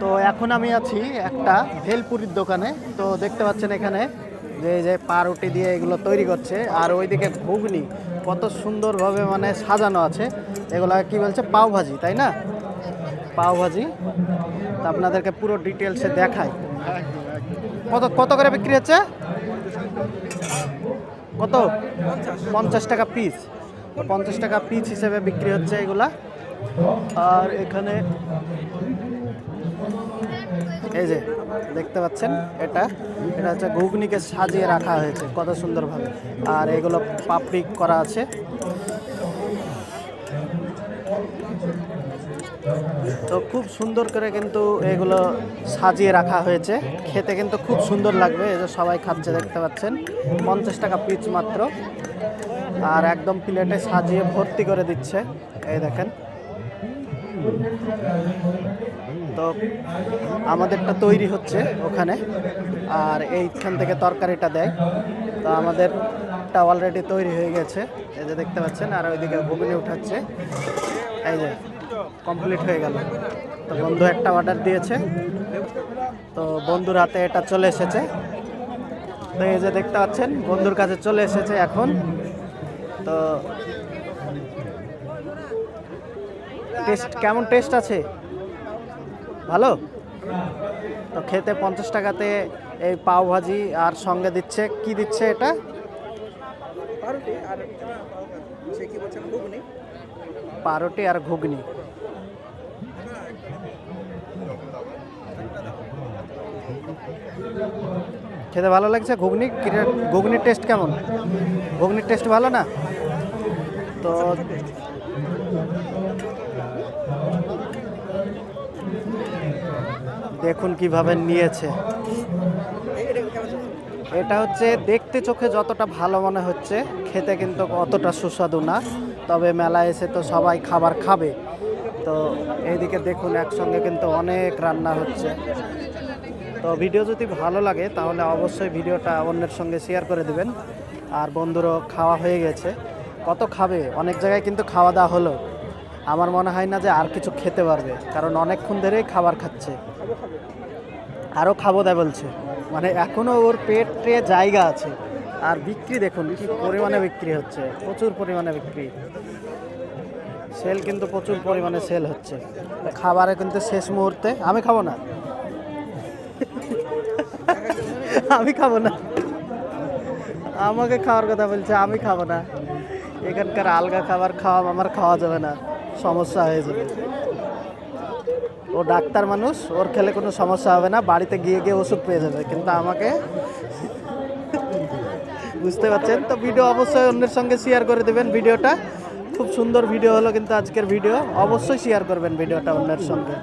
তো এখন আমি আছি একটা ভেলপুরির দোকানে। তো দেখতে পাচ্ছেন এখানে যে যে পাউরুটি দিয়ে এগুলো তৈরি করছে। আর ওইদিকে ঘুগনি কত সুন্দরভাবে মানে সাজানো আছে। এগুলা কি বলছে? পাও ভাজি তাই না? পাও ভাজি তো আপনাদেরকে পুরো ডিটেলসে দেখাই। কত কত করে বিক্রি হচ্ছে? কত? পঞ্চাশ টাকা পিস পঞ্চাশ টাকা পিস হিসেবে বিক্রি হচ্ছে এগুলা। আর এখানে এই যে, দেখতে পাচ্ছেন, এটা। এটা হচ্ছে ঘুগনিকে সাজিয়ে রাখা হয়েছে, কত সুন্দরভাবে। আর এগুলো পাপড়ি করা আছে। তো খুব সুন্দর করে কিন্তু এগুলো সাজিয়ে রাখা হয়েছে। খেতে কিন্তু খুব সুন্দর লাগবে, এই যে সবাই খাচ্ছে, দেখতে পাচ্ছেন। পঞ্চাশ টাকা পিচ মাত্র। আর একদম প্লেটে সাজিয়ে ভর্তি করে দিচ্ছে। এই দেখেন। তো আমাদেরটা তৈরি হচ্ছে ওখানে, আর এইখান থেকে তরকারিটা দেয়। তো আমাদেরটা অলরেডি তৈরি হয়ে গেছে, এই যে দেখতে পাচ্ছেন, আর ওইদিকে ঘুগনি উঠাচ্ছে। এই যে কমপ্লিট হয়ে গেল। তো বন্ধু একটা অর্ডার দিয়েছে। তো বন্ধুর হাতে এটা চলে এসেছে। তো এই যে দেখতে পাচ্ছেন, বন্ধুর কাছে চলে এসেছে এখন। তো টেস্ট কেমন টেস্ট আছে? ভালো? তো খেতে পঞ্চাশ টাকাতে এই পাও ভাজি আর সঙ্গে দিচ্ছে কি দিচ্ছে এটা? পারোটি আর ঘুগনি। খেতে ভালো লাগছে ঘুগনি? ঘুগনির টেস্ট কেমন? ঘুগনির টেস্ট ভালো না? তো দেখুন কীভাবে নিয়েছে। এটা হচ্ছে দেখতে চোখে যতটা ভালো মনে হচ্ছে, খেতে কিন্তু অতটা সুস্বাদু না, তবে মেলায় এসে তো সবাই খাবার খাবে। তো এইদিকে দেখুন, একসঙ্গে কিন্তু অনেক রান্না হচ্ছে। তো ভিডিও যদি ভালো লাগে, তাহলে অবশ্যই ভিডিওটা অন্যের সঙ্গে শেয়ার করে দিবেন। আর বন্ধুরও খাওয়া হয়ে গেছে। কত খাবে? অনেক জায়গায় কিন্তু খাওয়া দাওয়া হলো। আমার মনে হয় না যে আর কিছু খেতে পারবে, কারণ অনেকক্ষণ ধরেই খাবার খাচ্ছে। আরও খাব দেয় বলছে। মানে এখনও ওর পেটে জায়গা আছে। আর বিক্রি দেখুন, কি পরিমাণে বিক্রি হচ্ছে। প্রচুর পরিমাণে বিক্রি। সেল কিন্তু প্রচুর পরিমাণে সেল হচ্ছে। খাবারে কিন্তু শেষ মুহূর্তে, আমি খাব না। আমি খাব না। আমাকে খাওয়ার কথা বলছে, আমি খাব না। এখানকার আলগা খাবার খাওয়া, আমার খাওয়া যাবে না। সমস্যা হয়ে যাবে। ও ডাক্তার মানুষ, ওর খেলে কোনো সমস্যা হবে না, বাড়িতে গিয়ে গিয়ে ওষুধ পেয়ে যাবে। কিন্তু আমাকে বুঝতে পারছেন? তো ভিডিও অবশ্যই অন্যের সঙ্গে শেয়ার করে দেবেন ভিডিওটা খুব সুন্দর ভিডিও হলো কিন্তু আজকের ভিডিও অবশ্যই শেয়ার করবেন ভিডিওটা অন্যের সঙ্গে।